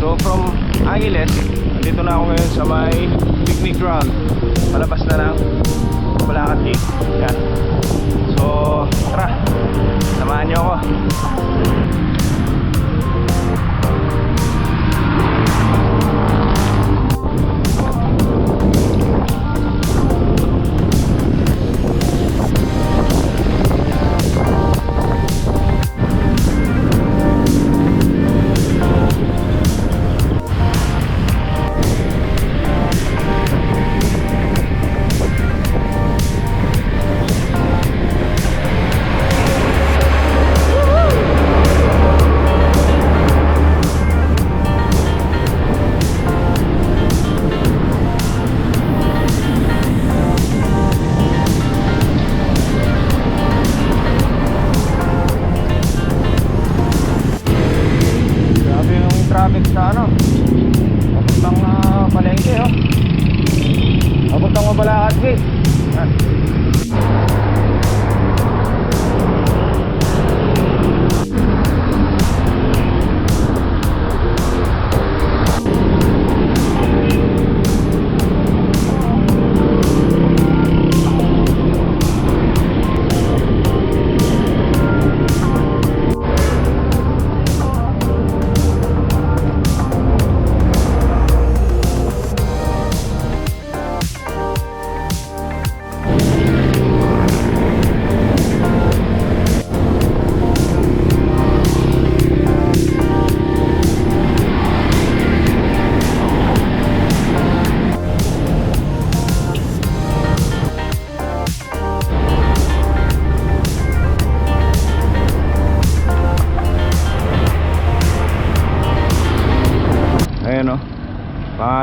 So from Angeles, dito na ako ngayon sa may picnic ground. Palabas na ng Bulacan Gate. Yan. So, tara. Samahan niyo ako.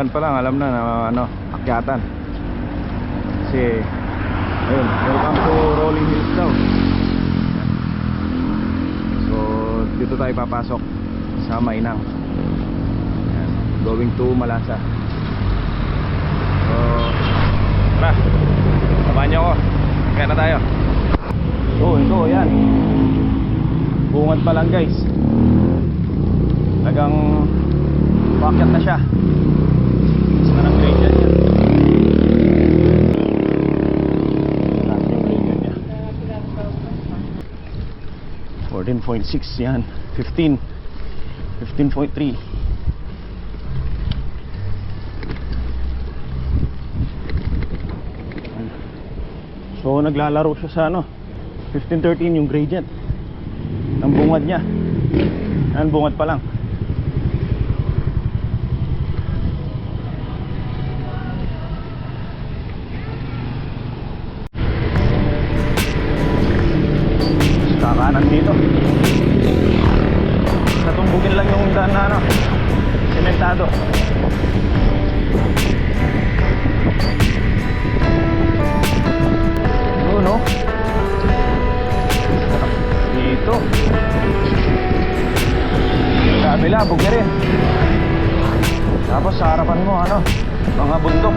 Pangalan pa lang, alam na na ano, akyatan. Kasi, ayun, welcome to Rolling Hills daw. So, dito tayo papasok sa Mainang. Ayan, going to Malasa. So, tara, samahan niyo ako. Kaya na tayo. So, ito, yan. Bungad pa lang guys. Talagang Pakyat na siya. Saan ang gradient niya? Saan yung gradient niya? 14.6 yan. 15. 15.3. So naglalaro siya sa ano 15.13 yung gradient ng bungad niya Yan bungad pa lang kakanan dito. Natumbugin lang yung daan na ano sementado yun no? Dito. Kabila bugi rin. Tapos sa harapan mo ano mga bundok.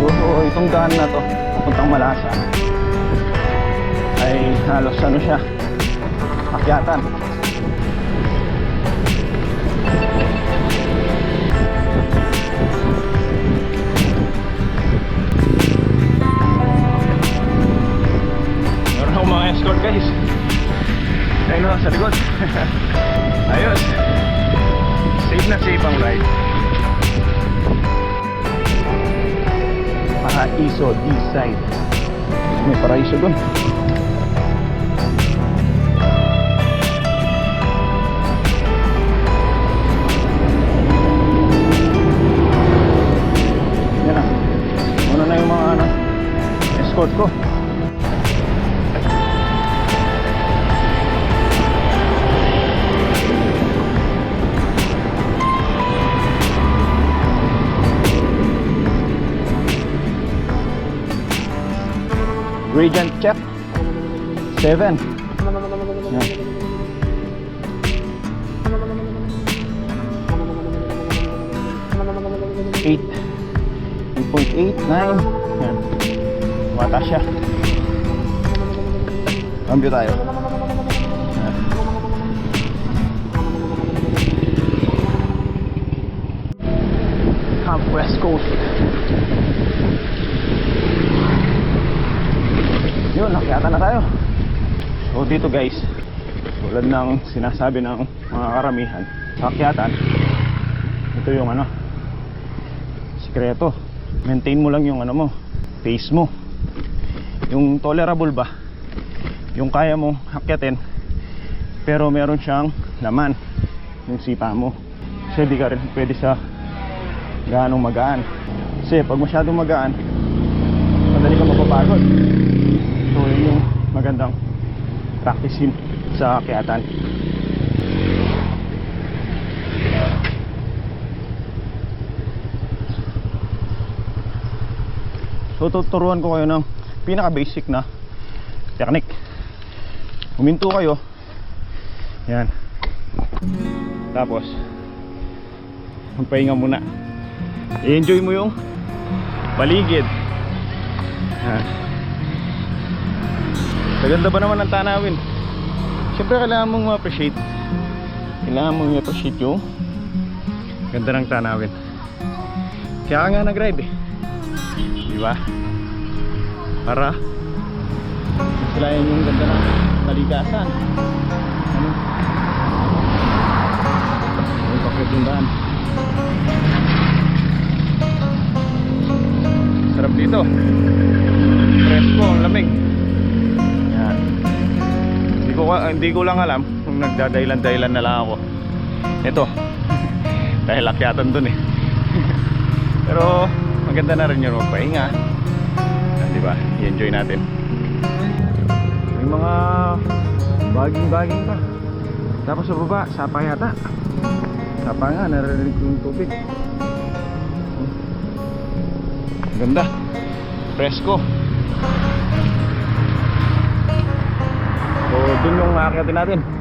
So itong daan na to. Papuntang Malasa ay halos ano siya akyatan. Meron akong mga escort guys. Ayun o sa likod. Ayos safe na safe ang ride. Paraiso D-side. May paraiso dun escort ko. Gradient check. 7. Yan. Eight. 8.8, 9. Yan. Mata siya. Cambio tayo. Camp West Coast. Yun, nakyata na tayo. So dito guys, tulad ng sinasabi ng mga karamihan, sa akyatan, ito yung ano, sikreto. Maintain mo lang yung ano mo, pace mo. Yung tolerable ba, yung kaya mo akyatin, pero meron siyang laman, yung sipa mo. Kasi di ka rin pwede sa gaanong magaan. Kasi pag masyadong magaan, madali ka mapapagod. So yun yung magandang practicein sa akyatan. So tuturuan ko kayo ng pinaka basic na technique. Huminto kayo. Yan. Tapos magpahinga muna. I-enjoy mo yung paligid. Yan. Maganda ba naman ang tanawin? Siyempre kailangan mong ma-appreciate. Kailangan mong i-appreciate yung ganda ng tanawin. Kaya ka nga nag-ride eh. Di ba? Para masilayan yung ganda ng kalikasan. Ano? Yung pakitundaan. Sarap dito. Presko, ang lamig. Yan. Hindi ko, hindi ko lang alam kung nagdadailan-dailan na lang ako. Ito. Dahil akyatan dun eh. Pero maganda na rin yung magpahinga. Ba? I-enjoy natin. May mga baging-baging pa. Tapos sa baba, sapa yata. Sapa nga, naririnig ko yung tubig. Ganda. Presko. So, dun yung aakyatin natin.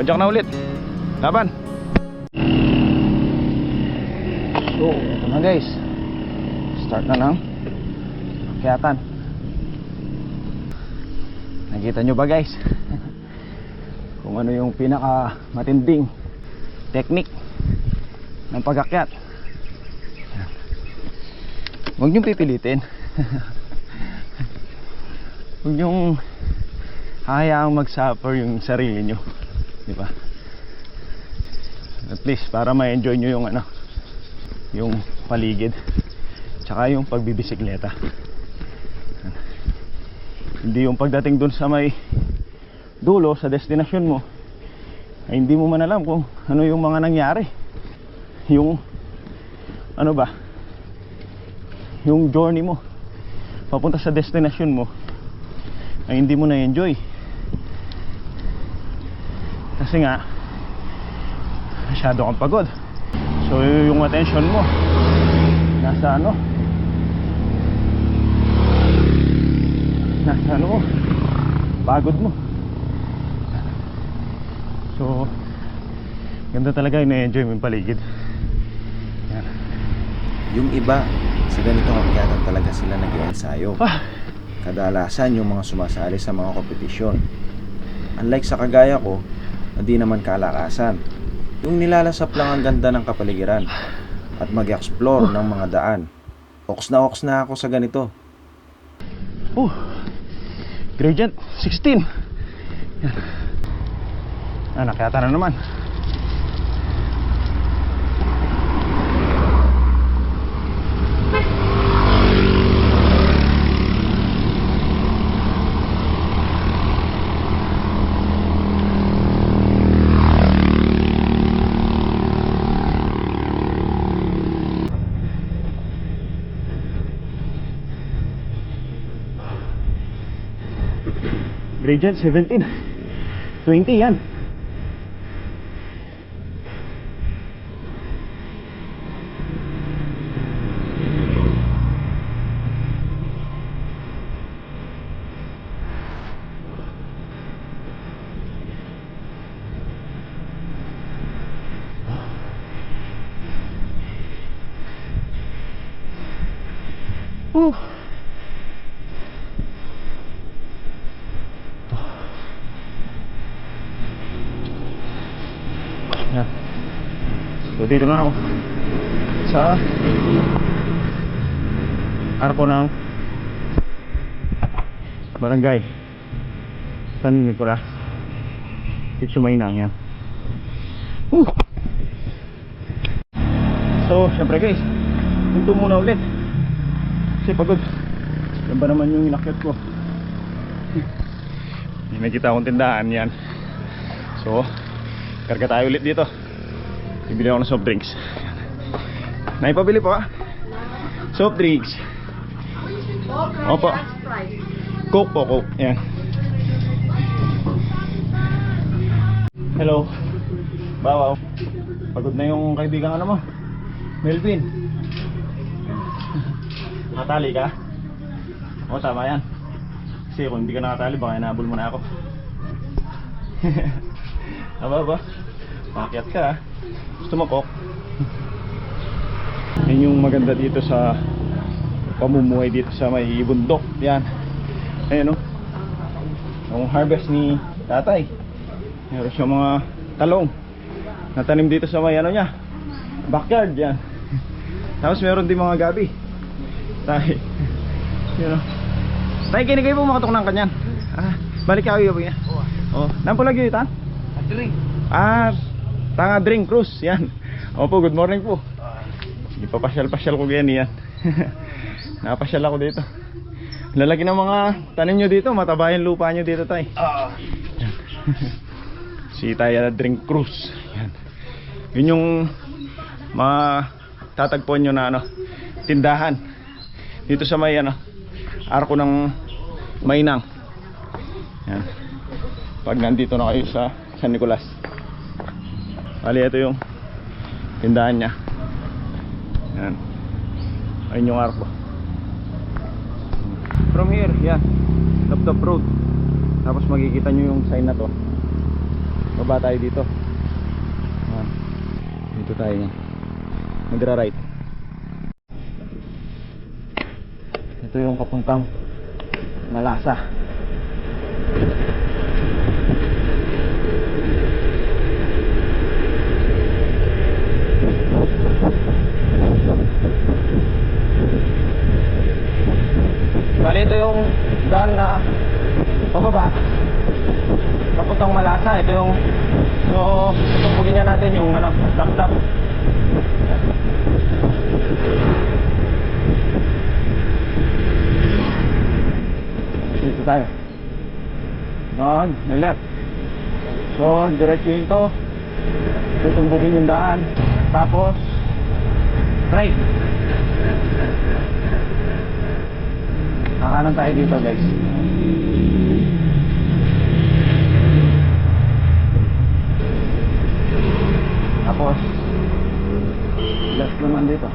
Padyak na ulit. Laban. So, ito na guys. Start na ng akyatan. Nakita nyo ba guys? Kung ano yung pinaka matinding technique ng pag-akyat. Huwag niyong pipilitin. Huwag niyong hayaang mag-suffer yung sarili nyo. Di ba? At least para ma-enjoy nyo yung ano, yung paligid. Tsaka yung pagbibisikleta. Hindi yung pagdating dun sa may dulo sa destinasyon mo ay hindi mo man alam kung ano yung mga nangyari. Yung ano ba? Yung journey mo papunta sa destinasyon mo ay hindi mo na-enjoy. Kasi nga masyado kang pagod. So yung attention mo nasa ano? Nasa ano mo? Pagod mo. So ganda talaga yung na-enjoy mo yung paligid. Yan. Yung iba, sa ganitong akyatan talaga sila nag-ensayo. Ah, Kadalasan yung mga sumasali sa mga kompetisyon. Unlike sa kagaya ko, na di naman kalakasan. Yung nilalasap lang ang ganda ng kapaligiran at mag-explore ng mga daan. Oks na oks na ako sa ganito. oh, gradient 16. Yan. Ah, nakyata na naman. Grade 17. 20 yan. Whew. Dito na ako. Sa arko ng barangay. San Nicolas. Dito sa Maynang yan. So syempre guys punto muna ulit. Kasi pagod. Yan ba naman yung inakyat ko? May nakita akong tindahan yan. So karga tayo ulit dito bibili ako ng soft drinks. Naipabili po ah. Soft drinks. Opo. Coke po coke. Yan hello. Bawaw pagod na yung kaibigan ano mo. Melvin. Nakatali ka? O tama yan. Kasi kung hindi ka nakatali baka inabol mo na ako. Aba ba? Pakyat ka ah. Gusto mo coke? Yan yung maganda dito sa pamumuhay dito sa may bundok. Yan. Ayan o. Yung harvest ni tatay. Meron siya mga talong. Natanim dito sa may ano niya. Backyard yan. Tapos meron din mga gabi. Tay. Yan o. Tay, kinigay po makatok ng kanyan. Ah, balik ka kayo ba yan? Oh, nampo lagi ito Drink. Ah, tanga drink cruise, yan. Opo, good morning po. Ipapasyal-pasyal ko yan yan. Napasyal ako dito. Lalaki ng mga tanim nyo dito, mataba yung lupa nyo dito tay. Ah. Si Taya Drink Cruise. Yan. Yun yung matatagpuan nyo na ano, tindahan. Dito sa may ano, arko ng Mainang. Yan. Pag nandito na kayo sa San Nicolas. Bali, ito yung tindahan niya. Yan. Ayun yung arko. From here, yan. Laptop Road. Tapos makikita nyo yung sign na to. Baba tayo dito. Yan. Dito tayo yan. Magra-right. Ito yung kapuntang Malasa. Bali ito yung daan na pababa. Papuntang Malasa. Ito yung so, tutumbugin niya natin yung ano, laptop. Dito tayo. Doon, left. So, diretso yun to. Tutumbugin yung daan. Tapos, right. Kakanan tayo dito guys. Tapos, left naman dito.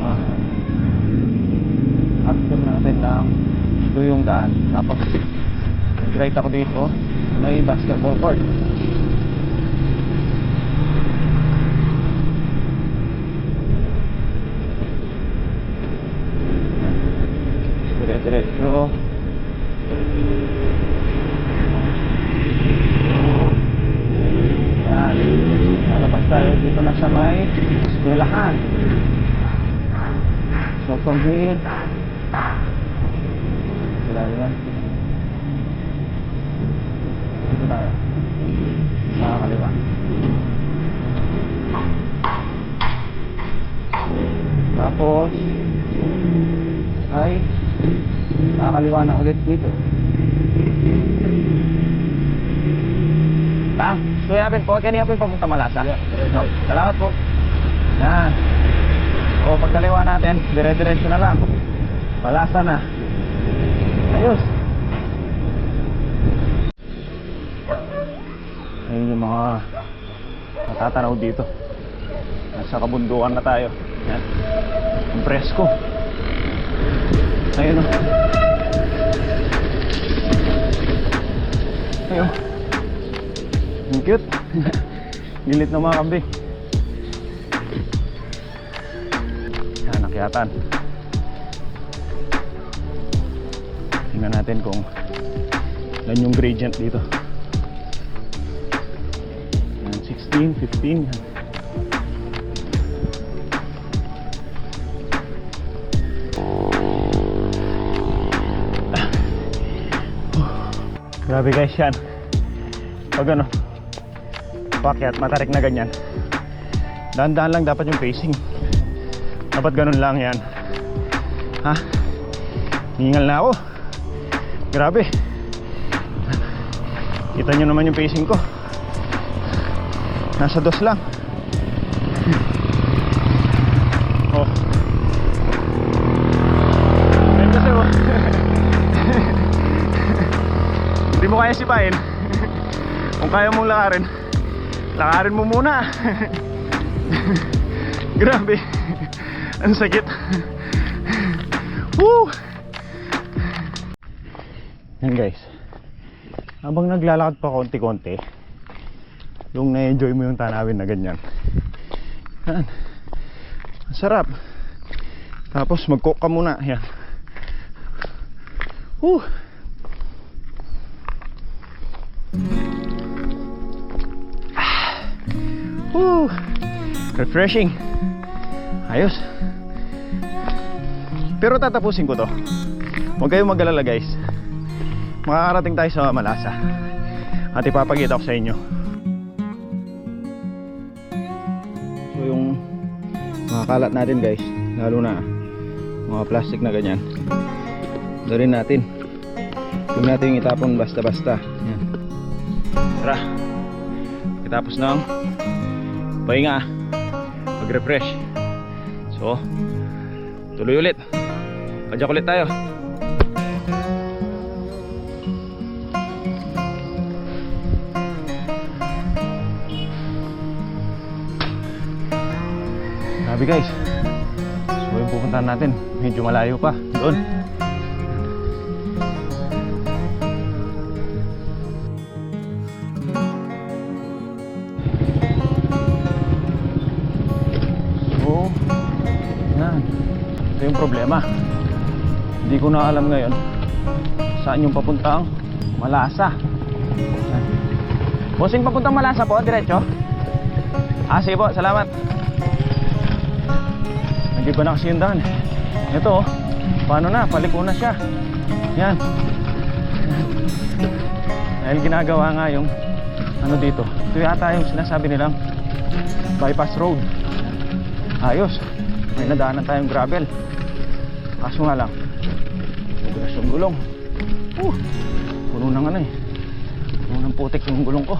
Ma after natin lang ito yung daan. Tapos, right ako dito. May basketball court. Dire-diretso. Yan. Lalabas tayo dito na sa may eskwelahan. So from here, wala yan. Dito tayo. Sa kaliwa. Tapos, ay, nakakaliwa na ulit dito. Tang, suya natin po. Kanina po yung papunta Malasa. No, salamat po. Yan. O, pagkaliwa natin, dire-diretso na lang. Malasa na. Ayos. Ayun yung mga matatanaw dito. Nasa kabundukan na tayo. Yan. Ang presko. Ayun o. Ayun. Ang cute. Gilit ng mga kambing. Yan, nakyatan. Tingnan natin kung ilan yung gradient dito. Yan, 16, 15. Yan. Grabe guys yan. Pag ano, pakyat, matarik na ganyan. Dahan-dahan lang dapat yung pacing. Dapat ganun lang yan. Ha? Hingal na ako. Grabe. Kita nyo naman yung pacing ko. Nasa dos lang. Hindi mo kaya sipain. Kung kaya mong lakarin, lakarin mo muna. Grabe. Ang sakit. Woo! Yan guys. Habang naglalakad pa konti-konti, yung na-enjoy mo yung tanawin na ganyan. Yan. Ang sarap. Tapos mag-cook ka muna. Yan. Woo! Refreshing. Ayos. Pero tatapusin ko to. Huwag kayong mag-alala guys. Makakarating tayo sa Malasa. At ipapakita ko sa inyo. So yung mga kalat natin guys, lalo na mga plastic na ganyan. Doon natin. Huwag natin yung itapon basta-basta. Yan. Tara. Kitapos ng pahinga. Mag-refresh. So, tuloy ulit. Padyak ulit tayo. Grabe guys. So yung pupuntahan natin, medyo malayo pa. Doon. Ko na alam ngayon saan yung papuntang Malasa. Bossing papuntang Malasa po, diretso? Ah, sige po, salamat. Nag-iba na kasi yung daan. Ito, oh. paano na? Paliko na siya. Yan. Dahil ginagawa nga yung ano dito. Ito yata yung sinasabi nilang bypass road. Ayos. May nadaanan tayong gravel. Kaso nga lang, gulong. Uh, puno ng ano eh. Puno ng putik yung gulong ko.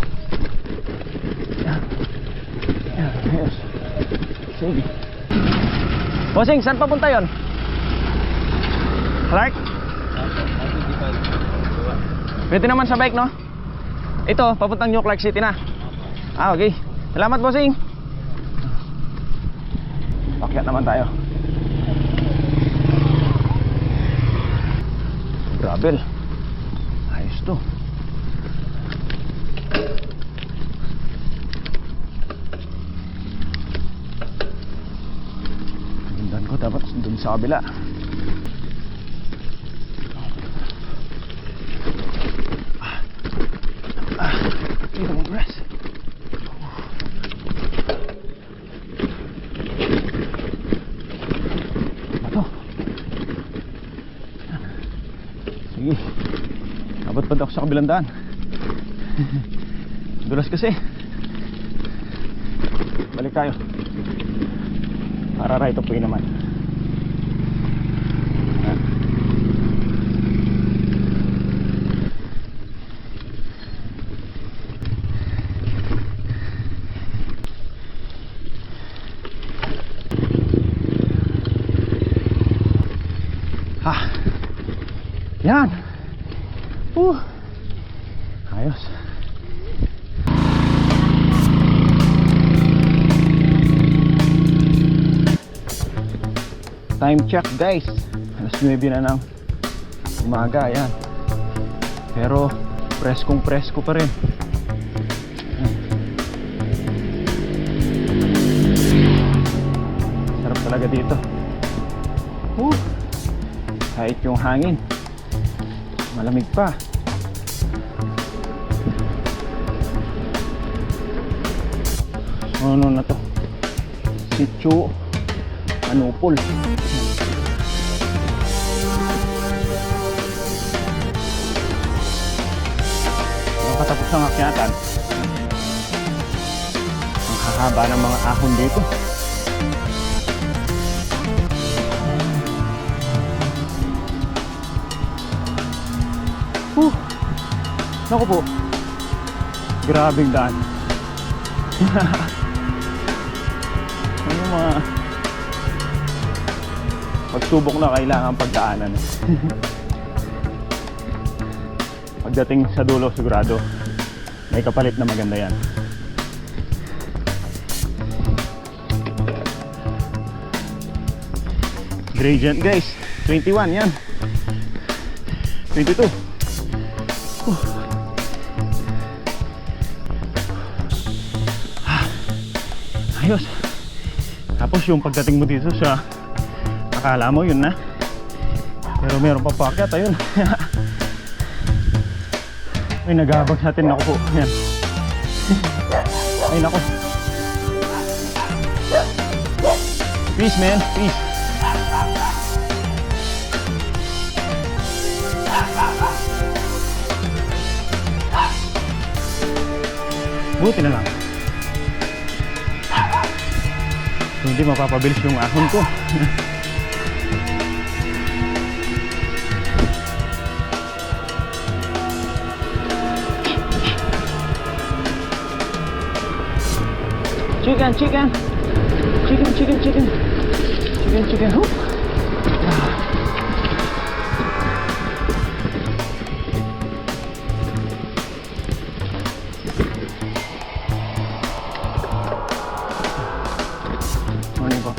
Yan. Yan, ayos. Sige. Bossing, saan papunta yon? Clark? Pwede naman sa bike, no? Ito, papuntang New Clark City na. Ah, okay. Salamat, bossing. Pakyat naman tayo. Gravel. Ayos to. Tindan ko dapat dun sa kabila. Ah, dito mo press. Bato. Sige. Abot pa ako sa kabilang daan. Dulas kasi. Balik tayo. Para right of way naman. Yan. Ha. Yan. Uh, ayos. Time check guys. Alas 9 na ng umaga, ayan. Pero preskong presko pa rin. Sarap talaga dito. Uh, kahit yung hangin, malamig pa. Ano na to? Sitio Anupol. Makatapos ng akyatan. Ang hahaba ng mga ahon dito. Huh. Naku po. Grabing daan. ano yung mga pagsubok na kailangan pagdaanan. Pagdating sa dulo sigurado may kapalit na maganda yan. Gradient guys, 21 yan. 22. Ayos. Tapos yung pagdating mo dito sa akala mo yun na. Pero meron pa packet, ayun. Ay, nagabag natin ako po. Ayan. Ay, nako. Peace, man. Peace. Buti na lang. So, hindi mapapabilis yung ahon ko. chicken, chicken. Chicken, chicken, chicken. Chicken, chicken. Huh? Morning po.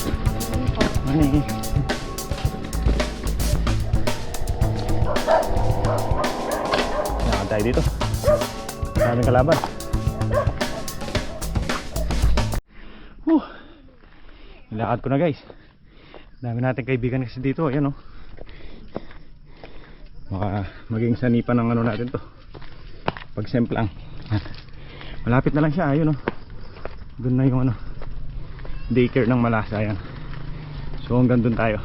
Morning. Kailangan tayo dito. Maraming kalaban. Nilakad ko na guys. Dami natin kaibigan kasi dito. Ayan oh. Baka maging sanipa ng ano natin to. Pag lang. Malapit na lang siya. Ayun oh. Doon na yung ano. Daycare ng Malasa. Ayan. So hanggang doon tayo.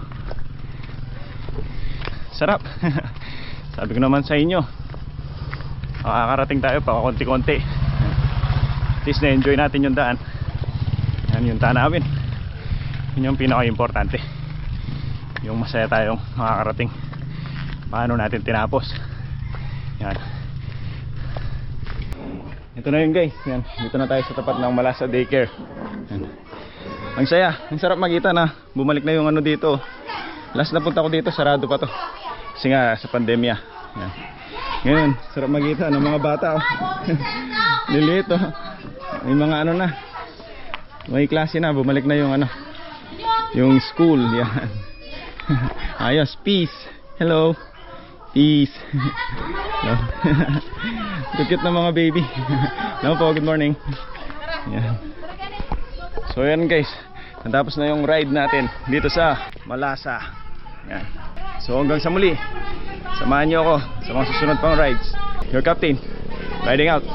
Sarap. Sabi ko naman sa inyo. Makakarating tayo pa konti-konti. At least na-enjoy natin yung daan. Yan yung tanawin. Yun yung pinaka-importante. Yung masaya tayong makakarating. Paano natin tinapos. Yan. Ito na yun guys. Yan. Dito na tayo sa tapat ng Malasa Daycare. Yan. Ang saya. Ang sarap makita na bumalik na yung ano dito. Last na punta ko dito, sarado pa to. Kasi nga sa pandemya. Yan. Ngayon, sarap makita ng mga bata. Oh. Liliit oh. May mga ano na. May klase na, bumalik na yung ano. Yung school, yan. Ayos, peace. Hello. Peace. Cute na mga baby. Hello po, good morning. Yan. So yan guys, natapos na yung ride natin dito sa Malasa. Yan. So hanggang sa muli, samahan niyo ako sa mga susunod pang rides. Your captain, riding out.